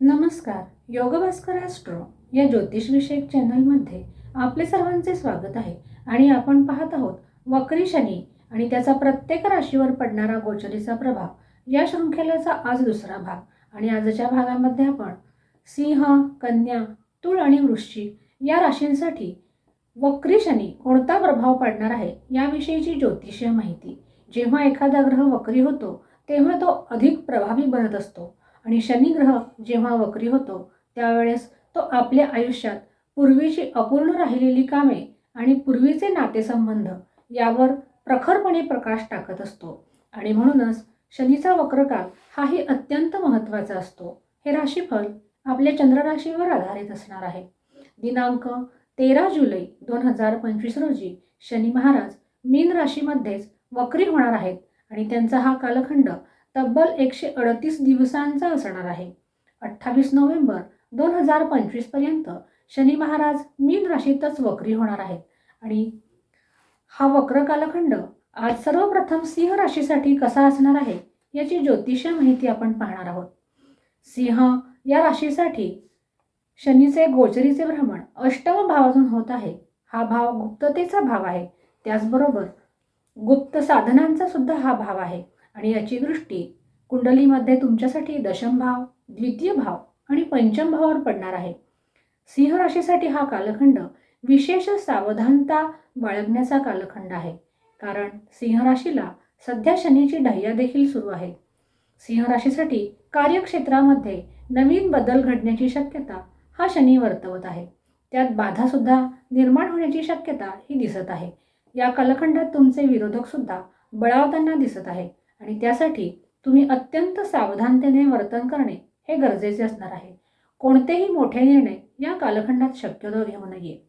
नमस्कार योगभास्कर ॲस्ट्रो या ज्योतिषविषयक चॅनलमध्ये आपले सर्वांचे स्वागत आहे आणि आपण पाहत आहोत वक्री शनी आणि त्याचा प्रत्येक राशीवर पडणारा गोचरीचा प्रभाव या शृंखलेचा आज दुसरा भाग आणि आजच्या भागामध्ये आपण सिंह कन्या तुळ आणि वृश्चिक या राशींसाठी वक्री शनी कोणता प्रभाव पाडणार आहे याविषयीची ज्योतिषीय माहिती. जेव्हा एखादा ग्रह वक्री होतो तेव्हा तो अधिक प्रभावी बनत असतो. आणि शनिग्रह जेव्हा वक्री होतो त्यावेळेस तो आपल्या आयुष्यात पूर्वीची अपूर्ण राहिलेली कामे आणि पूर्वीचे नातेसंबंध यावर प्रखरपणे प्रकाश टाकत असतो. आणि म्हणूनच शनीचा वक्रकाल हाही अत्यंत महत्त्वाचा असतो. हे राशीफल आपल्या चंद्रराशीवर आधारित असणार आहे. दिनांक तेरा जुलै दोन हजार पंचवीस रोजी शनी महाराज मीन राशीमध्येच वक्री होणार आहेत आणि त्यांचा हा कालखंड तब्बल एकशे अडतीस दिवसांचा असणार आहे. अठ्ठावीस नोव्हेंबर दोन हजार पंचवीसपर्यंत शनी महाराज मीन राशीतच वक्री होणार आहेत. आणि हा वक्र कालखंड आज सर्वप्रथम सिंह राशीसाठी कसा असणार आहे याची ज्योतिषीय माहिती आपण पाहणार आहोत. सिंह या राशीसाठी शनीचे गोचरीचे भ्रमण अष्टम भावातून होत आहे. हा भाव गुप्ततेचा भाव आहे. त्याचबरोबर गुप्त साधनांचा सुद्धा हा भाव आहे. आणि याची दृष्टी कुंडलीमध्ये तुमच्यासाठी दशम भाव द्वितीय भाव आणि पंचम भावावर पडणार आहे. सिंह राशीसाठी हा कालखंड विशेष सावधानता बाळगण्याचा कालखंड आहे. कारण सिंह राशीला सध्या शनीची ढह्या देखील सुरू आहे. सिंह राशीसाठी कार्यक्षेत्रामध्ये नवीन बदल घडण्याची शक्यता हा शनी वर्तवत आहे. त्यात बाधासुद्धा निर्माण होण्याची शक्यता ही दिसत आहे. या कालखंडात तुमचे विरोधकसुद्धा बळावताना दिसत आहे. आणि त्यासाठी तुम्ही अत्यंत सावधानतेने वर्तन करणे हे गरजेचे असणार आहे. कोणतेही मोठे निर्णय या कालखंडात शक्यतो घेऊ नये.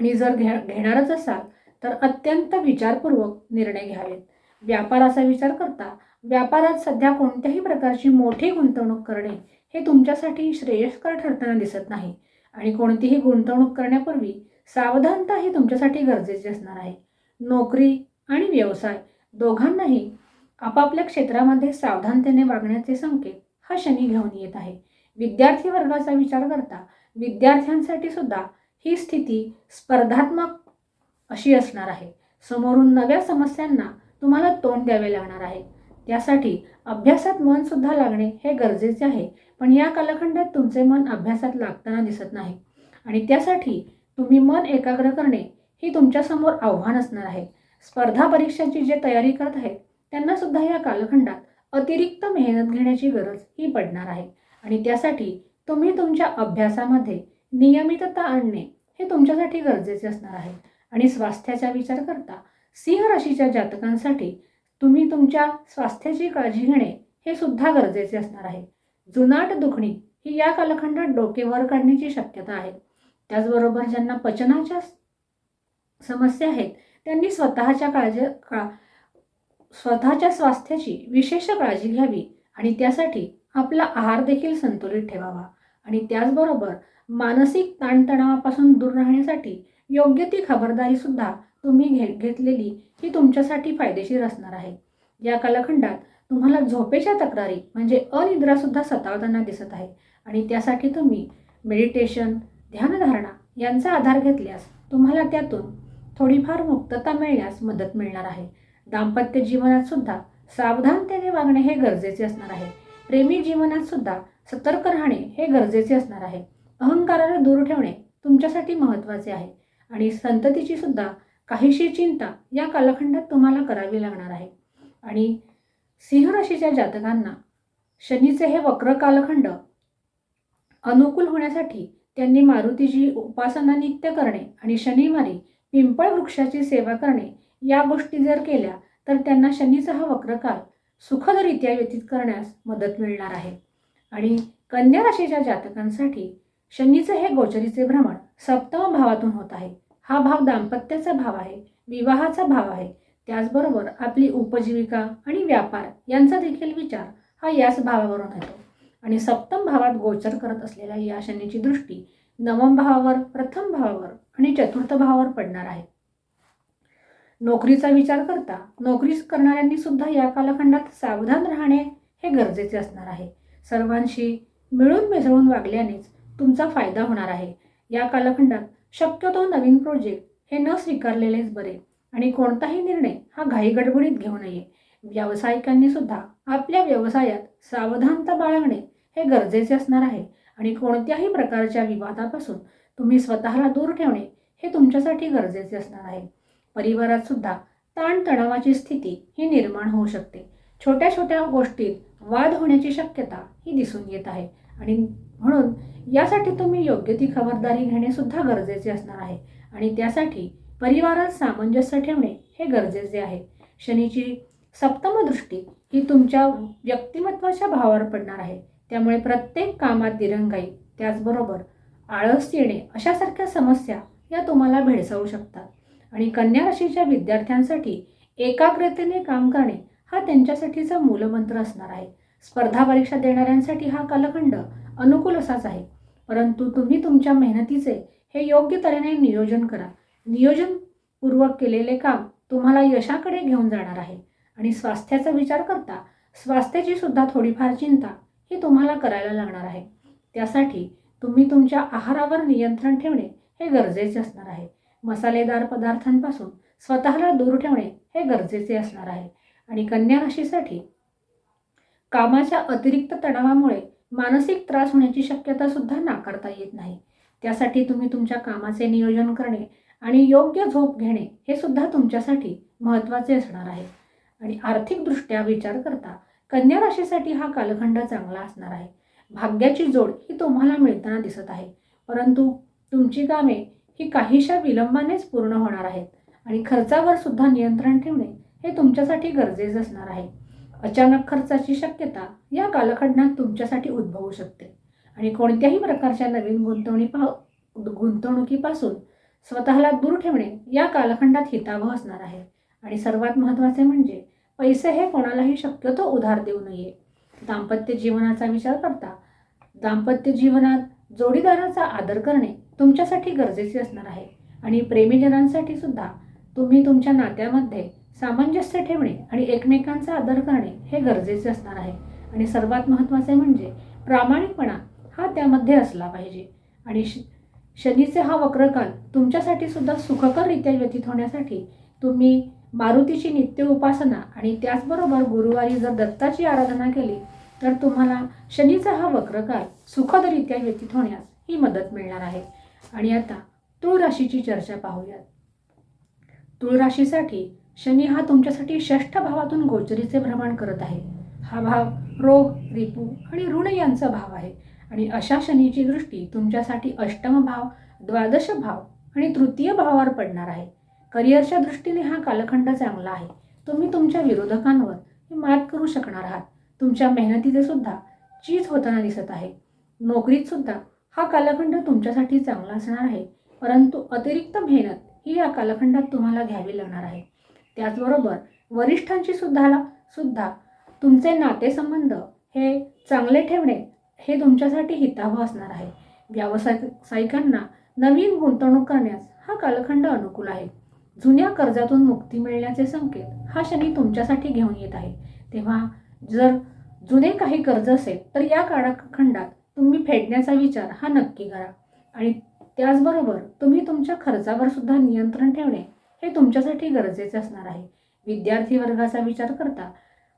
आणि जर घे घेणारच असाल तर अत्यंत विचारपूर्वक निर्णय घ्यावेत. व्यापाराचा विचार करता व्यापारात सध्या कोणत्याही प्रकारची मोठी गुंतवणूक करणे हे तुमच्यासाठी श्रेयस्कर ठरताना दिसत नाही. आणि कोणतीही गुंतवणूक करण्यापूर्वी सावधानता ही तुमच्यासाठी गरजेची असणार आहे. नोकरी आणि व्यवसाय दोघांनाही आपापल्या क्षेत्रामध्ये सावधानतेने वागण्याचे संकेत हा शनी घेऊन येत आहे. विद्यार्थी वर्गाचा विचार करता विद्यार्थ्यांसाठी सुद्धा ही स्थिती स्पर्धात्मक अशी असणार आहे. समोरून नव्या समस्यांना तुम्हाला तोंड द्यावे लागणार आहे. त्यासाठी अभ्यासात मन सुद्धा लागणे हे गरजेचे आहे पण या कालखंडात तुमचे मन अभ्यासात लागताना दिसत नाही. आणि त्यासाठी तुम्ही मन एकाग्र करणे ही तुमच्यासमोर आव्हान असणार आहे. स्पर्धा परीक्षांची जे तयारी करत आहेत त्यांना सुद्धा या कालखंडात अतिरिक्त मेहनत घेण्याची गरज ही पडणार आहे. आणि त्यासाठी तुम्ही तुमच्या अभ्यासामध्ये नियमितता आणणे हे तुमच्यासाठी गरजेचे असणार आहे. आणि स्वास्थ्याचा विचार करता सिंह राशीच्या जातकांसाठी तुम्ही तुमच्या स्वास्थ्याची काळजी घेणे हे सुद्धा गरजेचे असणार आहे. जुनाट दुखणी ही या कालखंडात डोके वर काढण्याची शक्यता आहे. त्याचबरोबर ज्यांना पचनाच्या समस्या आहेत त्यांनी स्वतःच्या काळजी का स्वतःच्या स्वास्थ्याची विशेष काळजी घ्यावी आणि त्यासाठी आपला आहार देखील संतुलित ठेवावा. आणि त्याचबरोबर मानसिक ताणतणावापासून दूर राहण्यासाठी योग्य ती खबरदारी सुद्धा तुम्ही घे घेतलेली ही तुमच्यासाठी फायदेशीर असणार आहे. या कालखंडात तुम्हाला झोपेच्या तक्रारी म्हणजे अनिद्रासुद्धा सतावताना दिसत आहे. आणि त्यासाठी तुम्ही मेडिटेशन ध्यानधारणा यांचा आधार घेतल्यास तुम्हाला त्यातून थोडीफार मुक्तता मिळण्यास मदत मिळणार आहे. दाम्पत्य जीवनात सुद्धा सावधानतेने वागणे हे गरजेचे असणार आहे. प्रेमी जीवनात सुद्धा सतर्क राहणे हे गरजेचे असणार आहे. अहंकाराला दूर ठेवणे तुमच्यासाठी महत्त्वाचे आहे. आणि संततीची सुद्धा काहीशी चिंता या कालखंडात तुम्हाला करावी लागणार आहे. आणि सिंह राशीच्या जातकांना शनीचे हे वक्र कालखंड अनुकूल होण्यासाठी त्यांनी मारुतीची उपासना नित्य करणे आणि शनिवारी पिंपळ वृक्षाची सेवा करणे या गोष्टी जर केल्या तर त्यांना शनीचा हा वक्रकाल सुखदरित्या व्यतीत करण्यास मदत मिळणार आहे. आणि कन्या राशीच्या जातकांसाठी शनीचे हे गोचरीचे भ्रमण सप्तम भावातून होत आहे. हा भाव दाम्पत्याचा भाव आहे विवाहाचा भाव आहे. त्याचबरोबर आपली उपजीविका आणि व्यापार यांचा देखील विचार हा याच भावावरून येतो. आणि सप्तम भावात गोचर करत असलेल्या या शनीची दृष्टी नवम भावावर प्रथम भावावर आणि चतुर्थ भावावर पडणार आहे. नोकरीचा विचार करता नोकरी करणाऱ्यांनी सुद्धा या कालखंडात सावधान राहणे हे गरजेचे असणार आहे. सर्वांशी मिळून मिसळून वागल्यानेच तुमचा फायदा होणार आहे. या कालखंडात शक्यतो नवीन प्रोजेक्ट हे न स्वीकारलेलेच बरे आणि कोणताही निर्णय हा घाईगडबडीत घेऊ नये. व्यावसायिकांनी सुद्धा आपल्या व्यवसायात सावधानता बाळगणे हे गरजेचे असणार आहे आणि कोणत्याही प्रकारच्या विवादापासून तुम्ही स्वतःला दूर ठेवणे हे तुमच्यासाठी गरजेचे असणार आहे. परिवारात सुद्धा ताणतणावाची स्थिती ही निर्माण होऊ शकते. छोट्या छोट्या गोष्टीत वाद होण्याची शक्यता ही दिसून येत आहे. आणि म्हणून यासाठी तुम्ही योग्य ती खबरदारी घेणे सुद्धा गरजेचे असणार आहे. आणि त्यासाठी परिवारात सामंजस्य ठेवणे हे गरजेचे आहे. शनीची सप्तम दृष्टी ही तुमच्या व्यक्तिमत्वाच्या भावावर पडणार आहे. त्यामुळे प्रत्येक कामात दिरंगाई त्याचबरोबर आळस येणे अशासारख्या समस्या या तुम्हाला भेडसावू शकतात. आणि कन्या राशीच्या विद्यार्थ्यांसाठी एकाग्रतेने काम करणे हा त्यांच्यासाठीचा मूलमंत्र असणार आहे. स्पर्धा परीक्षा देणाऱ्यांसाठी हा कालखंड अनुकूल असाच आहे. परंतु तुम्ही तुमच्या मेहनतीचे हे योग्य तऱ्हेने नियोजन करा. नियोजनपूर्वक केलेले काम तुम्हाला यशाकडे घेऊन जाणार आहे. आणि स्वास्थ्याचा विचार करता स्वास्थ्याची सुद्धा थोडीफार चिंता ही तुम्हाला करायला लागणार आहे. त्यासाठी तुम्ही तुमच्या आहारावर नियंत्रण ठेवणे हे गरजेचे असणार आहे. मसालेदार पदार्थांपासून स्वतःला दूर ठेवणे हे गरजेचे असणार आहे. आणि कन्या राशीसाठी कामाच्या अतिरिक्त तणावामुळे मानसिक त्रास होण्याची शक्यता सुद्धा नाकारता येत नाही. त्यासाठी तुम्ही तुमच्या कामाचे नियोजन करणे आणि योग्य झोप घेणे हे सुद्धा तुमच्यासाठी महत्त्वाचे असणार आहे. आणि आर्थिकदृष्ट्या विचार करता कन्या राशीसाठी हा कालखंड चांगला असणार आहे. भाग्याची जोड ही तुम्हाला मिळताना दिसत आहे. परंतु तुमची कामे ही काहीशा विलंबानेच पूर्ण होणार आहेत आणि खर्चावर सुद्धा नियंत्रण ठेवणे हे तुमच्यासाठी गरजेचं असणार आहे. अचानक खर्चाची शक्यता या कालखंडात तुमच्यासाठी उद्भवू शकते. आणि कोणत्याही प्रकारच्या नवीन गुंतवणी पा गुंतवणुकीपासून स्वतःला दूर ठेवणे या कालखंडात हितावह असणार आहे. आणि सर्वात महत्त्वाचे म्हणजे पैसे हे कोणालाही शक्यतो उधार देऊ नये. दाम्पत्य जीवनाचा विचार करता दाम्पत्य जीवनात जोडीदाराचा आदर करणे तुमच्यासाठी गरजेचे असणार आहे. आणि प्रेमीजनांसाठी सुद्धा तुम्ही तुमच्या नात्यामध्ये सामंजस्य ठेवणे आणि एकमेकांचा आदर करणे हे गरजेचे असणार आहे. आणि सर्वात महत्त्वाचे म्हणजे प्रामाणिकपणा हा त्यामध्ये असला पाहिजे. आणि श शनीचे हा वक्रकाल तुमच्यासाठी सुद्धा सुखकररित्या व्यतीत होण्यासाठी तुम्ही मारुतीची नित्य उपासना आणि त्याचबरोबर गुरुवारी जर दत्ताची आराधना केली तर तुम्हाला शनीचा हा वक्रकाल सुखदरित्या व्यतीत होण्यास ही मदत मिळणार आहे. आणि आता तूळ राशीची चर्चा पाहूयात. तूळ राशीसाठी शनी हा तुमच्यासाठी षष्ठ भावातून गोचरीचे भ्रमण करत आहे. हा भाव रोग रिपू आणि ऋण यांचा भाव आहे. आणि अशा शनीची दृष्टी तुमच्यासाठी अष्टम भाव द्वादश भाव आणि तृतीय भावावर पडणार आहे. करिअरच्या दृष्टीने हा कालखंड चांगला आहे. तुम्ही तुमच्या विरोधकांवर मात करू शकणार आहात. तुमच्या मेहनतीचे सुद्धा चीज होताना दिसत आहे. नोकरीत सुद्धा हा कालखंड तुमच्यासाठी चांगला असणार आहे. परंतु अतिरिक्त मेहनत ही या कालखंडात तुम्हाला घ्यावी लागणार आहे. त्याचबरोबर वरिष्ठांशी सुद्धा सुद्धा तुमचे नातेसंबंध हे चांगले ठेवणे हे तुमच्यासाठी हितावह असणार आहे. व्यावसायिकांना नवीन गुंतवणूक करण्यास हा कालखंड अनुकूल आहे. जुन्या कर्जातून मुक्ती मिळण्याचे संकेत हा शनी तुमच्यासाठी घेऊन येत आहे. तेव्हा जर जुने काही कर्ज असेल तर या काळखंडात तुम्ही फेडण्याचा विचार हा नक्की करा. आणि त्याचबरोबर तुम्ही तुमच्या खर्चावर सुद्धा नियंत्रण ठेवणे हे तुमच्यासाठी गरजेचे असणार आहे. विद्यार्थी वर्गाचा विचार करता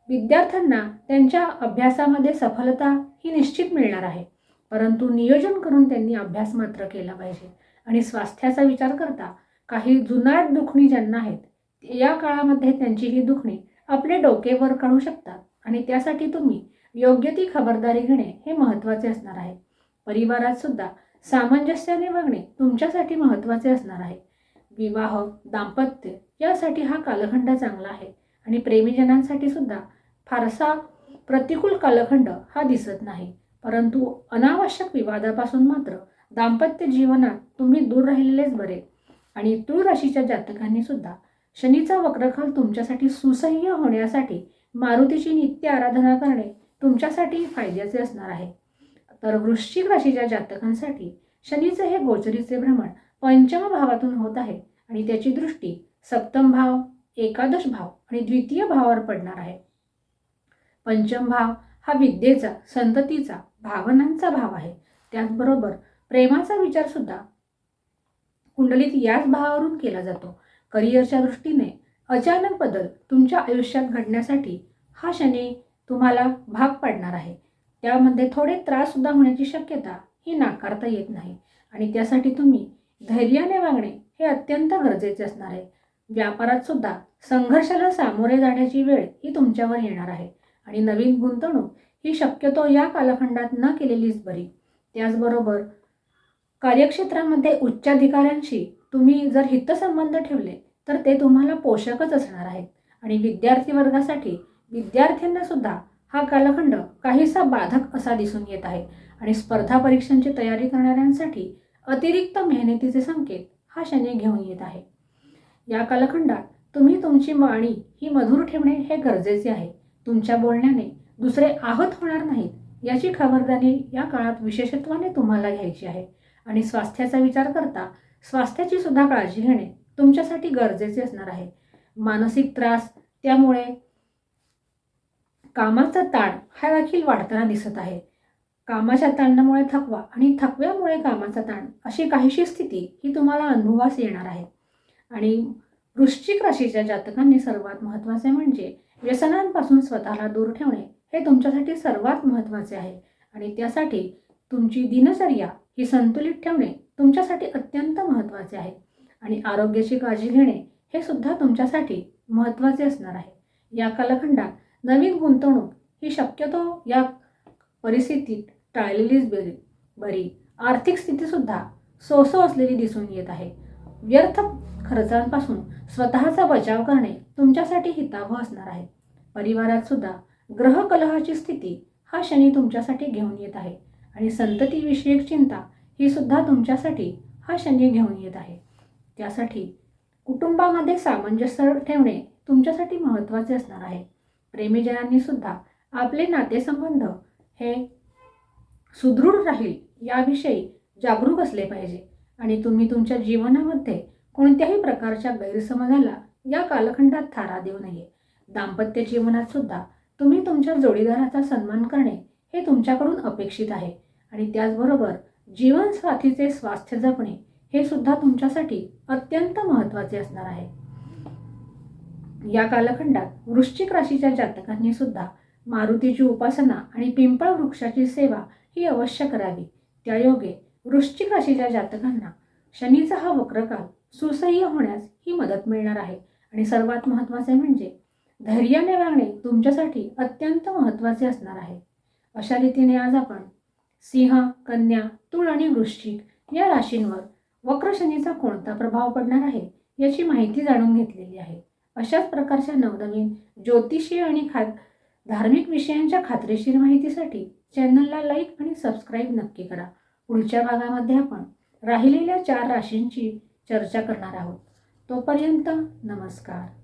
विद्यार्थ्यांना त्यांच्या अभ्यासामध्ये सफलता ही निश्चित मिळणार आहे. परंतु नियोजन करून त्यांनी अभ्यास मात्र केला पाहिजे. आणि स्वास्थ्याचा विचार करता काही जुनाट दुखणी ज्यांना आहेत या काळामध्ये त्यांची ही दुखणी आपले डोकेवर काढू शकतात. आणि त्यासाठी तुम्ही योग्य ती खबरदारी घेणे हे महत्त्वाचे असणार आहे. परिवारात सुद्धा सामंजस्याने वागणे तुमच्यासाठी महत्त्वाचे असणार आहे. विवाह दाम्पत्य यासाठी हा कालखंड चांगला आहे आणि प्रेमीजनांसाठी सुद्धा फारसा प्रतिकूल कालखंड हा दिसत नाही. परंतु अनावश्यक विवादापासून मात्र दाम्पत्य जीवनात तुम्ही दूर राहिलेलेच बरे आणि तूळ राशीच्या जातकांनी सुद्धा शनीचा वक्रकाल तुमच्यासाठी सुसह्य होण्यासाठी मारुतीची नित्य आराधना करणे तुमच्यासाठी फायद्याचे असणार आहे. तर वृश्चिक राशीच्या जातकांसाठी शनीचे हे गोचरीचे भ्रमण पंचम भावातून होत आहे आणि त्याची दृष्टी सप्तम भाव एकादश भाव आणि द्वितीय भावावर पडणार आहे. पंचम भाव हा विद्येचा संततीचा भावनांचा भाव आहे. त्याचबरोबर प्रेमाचा विचारसुद्धा कुंडलीत याच भावावरून केला जातो. करिअरच्या दृष्टीने अचानक बदल तुमच्या आयुष्यात घडण्यासाठी हा शनी तुम्हाला भाग पाडणार आहे. त्यामध्ये थोडे त्राससुद्धा होण्याची शक्यता ही नाकारता येत नाही. आणि त्यासाठी तुम्ही धैर्याने वागणे हे अत्यंत गरजेचे असणार आहे. व्यापारात सुद्धा संघर्षाला सामोरे जाण्याची वेळ ही तुमच्यावर येणार आहे. आणि नवीन गुंतवणूक ही शक्यतो या कालखंडात न केलेलीच बरी. त्याचबरोबर कार्यक्षेत्रामध्ये उच्चाधिकाऱ्यांशी तुम्ही जर हितसंबंध ठेवले तर ते तुम्हाला पोषकच असणार आहेत. आणि विद्यार्थी वर्गासाठी विद्यार्थ्यांना सुद्धा हा कालखंड काहीसा बाधक असा दिसून येत आहे. आणि स्पर्धा परीक्षांची तयारी करणाऱ्यांसाठी अतिरिक्त मेहनतीचे संकेत हा शनी घेऊन येत आहे. या कालखंडात तुम्ही तुमची वाणी ही मधुर ठेवणे हे गरजेचे आहे. तुमच्या बोलण्याने दुसरे आहत होणार नाहीत याची खबरदारी या काळात विशेषत्वाने तुम्हाला घ्यायची आहे. आणि स्वास्थ्याचा विचार करता स्वास्थ्याची सुद्धा काळजी घेणे तुमच्यासाठी गरजेचे असणार आहे. मानसिक त्रास त्यामुळे कामाचा ताण हा देखील वाढताना दिसत आहे. कामाच्या ताणामुळे थकवा आणि थकव्यामुळे कामाचा ताण अशी काहीशी स्थिती ही तुम्हाला अनुभवास येणार आहे. आणि वृश्चिक राशीच्या जातकांनी सर्वात महत्त्वाचे म्हणजे व्यसनांपासून स्वतःला दूर ठेवणे हे तुमच्यासाठी सर्वात महत्त्वाचे आहे. आणि त्यासाठी तुमची दिनचर्या ही संतुलित ठेवणे तुमच्यासाठी अत्यंत महत्त्वाचे आहे. आणि आरोग्याची काळजी घेणे हे सुद्धा तुमच्यासाठी महत्त्वाचे असणार आहे. या कालखंडात नवीन गुंतवणूक ही शक्यतो या परिस्थितीत टाळलेलीच बरी बरी. आर्थिक स्थितीसुद्धा सोसो असलेली दिसून येत आहे. व्यर्थ खर्चांपासून स्वतःचा बचाव करणे तुमच्यासाठी हितावह असणार आहे. परिवारात सुद्धा ग्रहकलहाची स्थिती हा शनी तुमच्यासाठी घेऊन येत आहे आणि संततीविषयक चिंता ही सुद्धा तुमच्यासाठी हा शनी घेऊन येत आहे. त्यासाठी कुटुंबामध्ये सामंजस्य ठेवणे तुमच्यासाठी महत्त्वाचे असणार आहे. प्रेमीजनांनी सुद्धा आपले नातेसंबंध हे सुदृढ राहील याविषयी जागरूक असले पाहिजे आणि तुम्ही तुमच्या जीवनामध्ये कोणत्याही प्रकारच्या गैरसमजाला या कालखंडात थारा देऊ नये. दाम्पत्य जीवनात सुद्धा तुम्ही तुमच्या जोडीदाराचा सन्मान करणे हे तुमच्याकडून अपेक्षित आहे आणि त्याचबरोबर जीवनसाथीचे स्वास्थ्य जपणे हे सुद्धा तुमच्यासाठी अत्यंत महत्त्वाचे असणार आहे. या कालखंडात वृश्चिक राशीच्या जातकांनी सुद्धा मारुतीची उपासना आणि पिंपळ वृक्षाची सेवा ही अवश्य करावी. त्यायोगे वृश्चिक राशीच्या जातकांना शनीचा हा वक्रकाल सुसह्य होण्यास ही मदत मिळणार आहे. आणि सर्वात महत्त्वाचे म्हणजे धैर्याने वागणे तुमच्यासाठी अत्यंत महत्त्वाचे असणार आहे. अशा रीतीने आज आपण सिंह कन्या तुळ आणि वृश्चिक या राशींवर वक्र शनीचा कोणता प्रभाव पडणार आहे याची माहिती जाणून घेतलेली आहे. अशाच प्रकारच्या नवनवीन ज्योतिषीय आणि खा धार्मिक विषयांच्या खात्रीशीर माहितीसाठी चॅनलला लाईक आणि सबस्क्राईब नक्की करा. पुढच्या भागामध्ये आपण राहिलेल्या चार राशींची चर्चा करणार आहोत. तोपर्यंत नमस्कार.